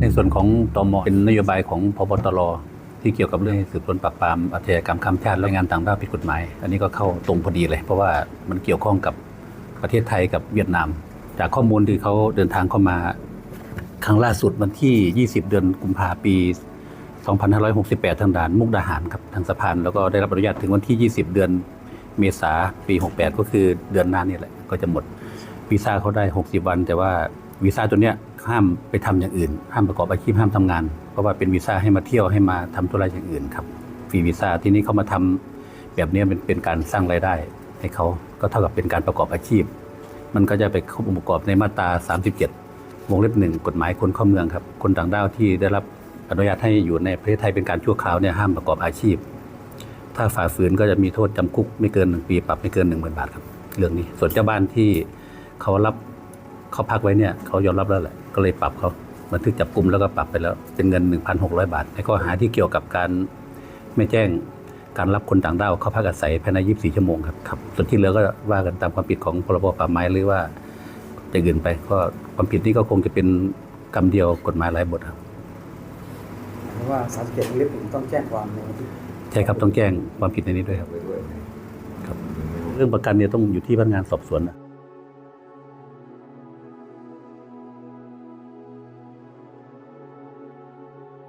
ในส่วนของตมเป็นนโยบายของพบตรที่เกี่ยวกับเรื่องสืบสวนปราบปรามอาชญากรรมข้ามชาติและงานต่างด้าวผิดกฎหมาย อันนี้ก็เข้าตรงพอดีเลย เพราะว่ามันเกี่ยวข้องกับประเทศไทยกับเวียดนาม จากข้อมูลที่เขาเดินทางเข้ามา ครั้งล่าสุดวันที่ 20 เดือนกุมภาปี 2568 ทางด่านมุกดาหารครับทางสะพานแล้วก็ได้รับอนุญาตถึงวันที่ 20 เดือนเมษาปี 68 ก็คือเดือนหน้านี่แหละก็จะหมดวีซ่าเขาได้ 60 วัน แต่ว่า วีซ่าตัวเนี้ยห้ามไปทำอย่างอื่น ห้ามประกอบอาชีพห้ามทำงาน เพราะว่าเป็นวีซ่าให้มาเที่ยวให้มาทำธุระอย่างอื่นครับฟรีวีซ่าที่นี้เขามาทำแบบนี้เป็นเป็นการสร้างรายได้ให้เขาก็เท่ากับเป็นการประกอบอาชีพ มันก็จะไปเข้าองค์ประกอบในมาตรา 37 วงเล็บหนึ่งกฎหมายคนเข้าเมืองครับ คนต่างด้าวที่ได้รับอนุญาตให้อยู่ในประเทศไทยเป็นการชั่วคราวเนี่ยห้ามประกอบอาชีพ ถ้าฝ่าฝืนก็จะมีโทษจำคุกไม่เกินหนึ่งปีปรับไม่เกินหนึ่งหมื่นบาทครับ เรื่องนี้ส่วนเจ้าบ้านที่เขารับ เขาพักไว้เนี่ยเขายอมรับแล้วแหละก็เลยปรับเขาบันทึกจับกลุ่มแล้วก็ปรับไปแล้วเป็นเงิน 1,600 บาทในข้อหาที่เกี่ยวกับการไม่แจ้งการรับคนต่างด้าวเข้าพักอาศัยภายใน 24 ชั่วโมงครับครับส่วนที่เหลือก็ว่ากันตามความผิดของพรบป่าไม้หรือว่าอย่างอื่นไปก็ความผิดนี้ก็คงจะเป็นกรรมเดียวกฎหมายหลายบทครับเพราะว่าสามสิบเจ็ดลิฟต์ต้องแจ้งความในวันที่ใช่ครับต้องแจ้งความผิดในนี้ด้วยครับไปด้วยครับเรื่องประกันเนี่ยต้องอยู่ที่พนักงานสอบสวนนะ